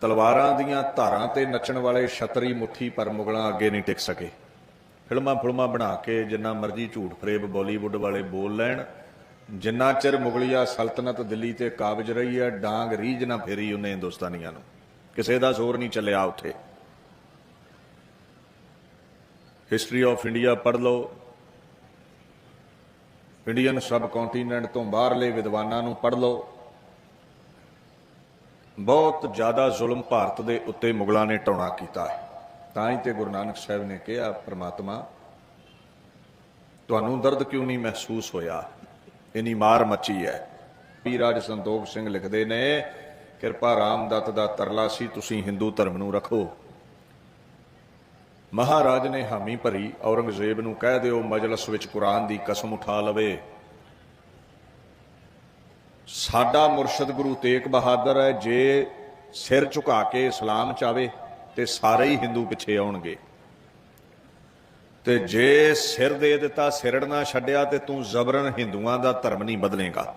ਤਲਵਾਰਾਂ ਦੀਆਂ ਧਾਰਾਂ ਤੇ ਨੱਚਣ ਵਾਲੇ ਛਤਰੀ ਮੁੱਠੀ ਪਰ ਮੁਗਲਾਂ ਅੱਗੇ ਨਹੀਂ ਟਿਕ ਸਕੇ। ਫਿਲਮਾਂ ਫੁਲਮਾਂ ਬਣਾ ਕੇ ਜਿੰਨਾ ਮਰਜ਼ੀ ਝੂਠ ਫਰੇਬ ਬਾਲੀਵੁੱਡ ਵਾਲੇ ਬੋਲ ਲੈਣ, ਜਿੰਨਾ ਚਿਰ ਮੁਗਲਿਆ ਸਲਤਨਤ ਦਿੱਲੀ ਤੇ ਕਾਬਜ ਰਹੀ ਹੈ, ਡਾਂਗ ਰੀਝ ਨਾ ਫੇਰੀ ਉਹਨੇ ਹਿੰਦੁਸਤਾਨੀਆਂ ਨੂੰ। ਕਿਸੇ ਦਾ ਜ਼ੋਰ ਨਹੀਂ ਚੱਲਿਆ ਉੱਥੇ। ਹਿਸਟਰੀ ਆਫ ਇੰਡੀਆ ਪੜ੍ਹ ਲਓ। ਇੰਡੀਅਨ ਸਬ ਕੰਟੀਨੈਂਟ ਤੋਂ ਬਾਹਰਲੇ ਵਿਦਵਾਨਾਂ ਨੂੰ ਪੜ੍ਹ ਲਓ। ਬਹੁਤ ਜ਼ਿਆਦਾ ਜ਼ੁਲਮ ਭਾਰਤ ਦੇ ਉੱਤੇ ਮੁਗਲਾਂ ਨੇ ਢਾਉਣਾ ਕੀਤਾ ਹੈ। ਤਾਂ ਹੀ ਤੇ ਗੁਰੂ ਨਾਨਕ ਸਾਹਿਬ ਨੇ ਕਿਹਾ, ਪ੍ਰਮਾਤਮਾ, ਤੁਹਾਨੂੰ ਦਰਦ ਕਿਉਂ ਨਹੀਂ ਮਹਿਸੂਸ ਹੋਇਆ? ਇਨੀ ਮਾਰ ਮੱਚੀ ਹੈ। ਪੀ ਰਾਜ ਸੰਤੋਖ ਸਿੰਘ ਲਿਖਦੇ ਨੇ, ਕਿਰਪਾ ਰਾਮਦੱਤ ਦਾ ਤਰਲਾ ਸੀ, ਤੁਸੀਂ ਹਿੰਦੂ ਧਰਮ ਨੂੰ ਰੱਖੋ। ਮਹਾਰਾਜ ਨੇ ਹਾਮੀ ਭਰੀ, ਔਰੰਗਜ਼ੇਬ ਨੂੰ ਕਹਿ ਦਿਓ, ਮਜਲਿਸ ਵਿੱਚ ਕੁਰਾਨ ਦੀ ਕਸਮ ਉਠਾ ਲਵੇ। ਸਾਡਾ ਮੁਰਸ਼ਿਦ ਗੁਰੂ ਤੇਗ ਬਹਾਦਰ ਹੈ, ਜੇ ਸਿਰ ਝੁਕਾ ਕੇ ਇਸਲਾਮ ਚਾਵੇ ਤੇ ਸਾਰੇ ਹੀ ਹਿੰਦੂ ਪਿੱਛੇ ਆਉਣਗੇ। ਤੇ ਜੇ ਸਿਰ ਦੇ ਦਿੱਤਾ ਸਿਰੜਨਾ ਛੱਡਿਆ ਤੇ ਤੂੰ ਜ਼ਬਰਨ ਹਿੰਦੂਆਂ ਦਾ ਧਰਮ ਨਹੀਂ ਬਦਲੇਗਾ।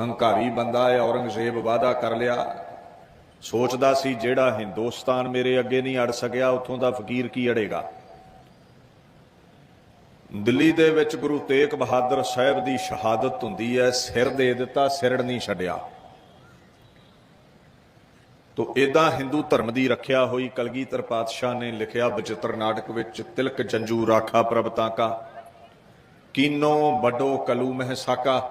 ਹੰਕਾਰੀ ਬੰਦਾ ਹੈ, ਔਰੰਗਜ਼ੇਬ ਵਾਦਾ ਕਰ ਲਿਆ। ਸੋਚਦਾ ਸੀ ਜਿਹੜਾ ਹਿੰਦੁਸਤਾਨ ਮੇਰੇ ਅੱਗੇ ਨਹੀਂ ਅੜ ਸਕਿਆ, ਉੱਥੋਂ ਦਾ ਫਕੀਰ ਕੀ ਅੜੇਗਾ? ਦਿੱਲੀ ਦੇ ਵਿੱਚ ਗੁਰੂ ਤੇਗ ਬਹਾਦਰ ਸਾਹਿਬ ਦੀ ਸ਼ਹਾਦਤ ਹੁੰਦੀ ਹੈ, ਸਿਰ ਦੇ ਦਿੱਤਾ, ਸਿਰੜ ਨਹੀਂ ਛੱਡਿਆ। ਤੋ ਇਦਾਂ ਹਿੰਦੂ ਧਰਮ ਦੀ ਰੱਖਿਆ ਹੋਈ ਕਲਗੀਧਰ ਪਾਤਸ਼ਾਹ ਨੇ ਲਿਖਿਆ ਬਚਿੱਤਰ ਨਾਟਕ ਵਿੱਚ, ਤਿਲਕ ਜੰਜੂ ਰਾਖਾ ਪ੍ਰਭ ਤਾਕਾ, ਕੀਨੋ ਵੱਡੋ ਕਲੂ ਮਹਿਸਾਕਾ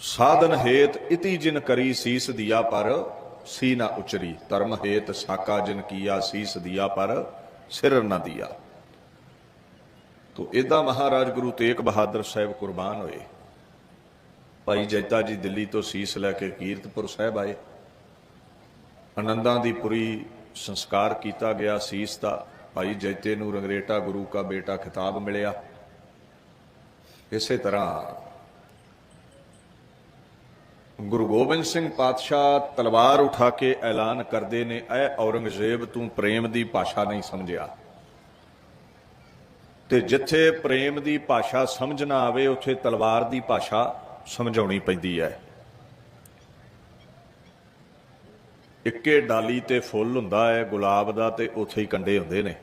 ਸਾਧਨ ਹੇਤ ਇਤੀ ਜਿਨ ਕਰੀ ਸੀਸ ਦਿਆ ਪਰ, ਸੀ ਨਾ ਉਚਰੀ। ਧਰਮ ਹੇਤ ਸਾਕਾ ਜਿਨ ਕੀਆ, ਸੀਸ ਦਿਆ ਪਰ, ਸਿਰ ਨਾ ਦਿਆ। ਤੋ ਇਦਾਂ ਮਹਾਰਾਜ ਗੁਰੂ ਤੇਗ ਬਹਾਦਰ ਸਾਹਿਬ ਕੁਰਬਾਨ ਹੋਏ। ਭਾਈ ਜੈਤਾ ਜੀ ਦਿੱਲੀ ਤੋਂ ਸੀਸ ਲੈ ਕੇ ਕੀਰਤਪੁਰ ਸਾਹਿਬ ਆਏ। ਆਨੰਦਾਂ ਦੀ ਪੁਰੀ ਸੰਸਕਾਰ ਕੀਤਾ ਗਿਆ ਸੀਸ ਦਾ। ਭਾਈ ਜੈਤੇ ਨੂੰ ਰੰਗਰੇਟਾ ਗੁਰੂ ਕਾ ਬੇਟਾ ਖਿਤਾਬ ਮਿਲਿਆ। ਇਸੇ ਤਰ੍ਹਾਂ ਗੁਰੂ ਗੋਬਿੰਦ ਸਿੰਘ ਪਾਤਸ਼ਾਹ ਤਲਵਾਰ ਉਠਾ ਕੇ ਐਲਾਨ ਕਰਦੇ ਨੇ, ਐ ਔਰੰਗਜ਼ੇਬ ਤੂੰ ਪ੍ਰੇਮ ਦੀ ਭਾਸ਼ਾ ਨਹੀਂ ਸਮਝਿਆ। ਤੇ ਜਿੱਥੇ ਪ੍ਰੇਮ ਦੀ ਭਾਸ਼ਾ ਸਮਝ ਨਾ ਆਵੇ, ਉੱਥੇ ਤਲਵਾਰ ਦੀ ਭਾਸ਼ਾ ਸਮਝਾਉਣੀ ਪੈਂਦੀ ਹੈ। ਇੱਕੇ ਡਾਲੀ ਤੇ ਫੁੱਲ ਹੁੰਦਾ ਹੈ, ਗੁਲਾਬ ਦਾ ਤੇ ਉੱਥੇ ਹੀ ਕੰਡੇ ਹੁੰਦੇ ਨੇ।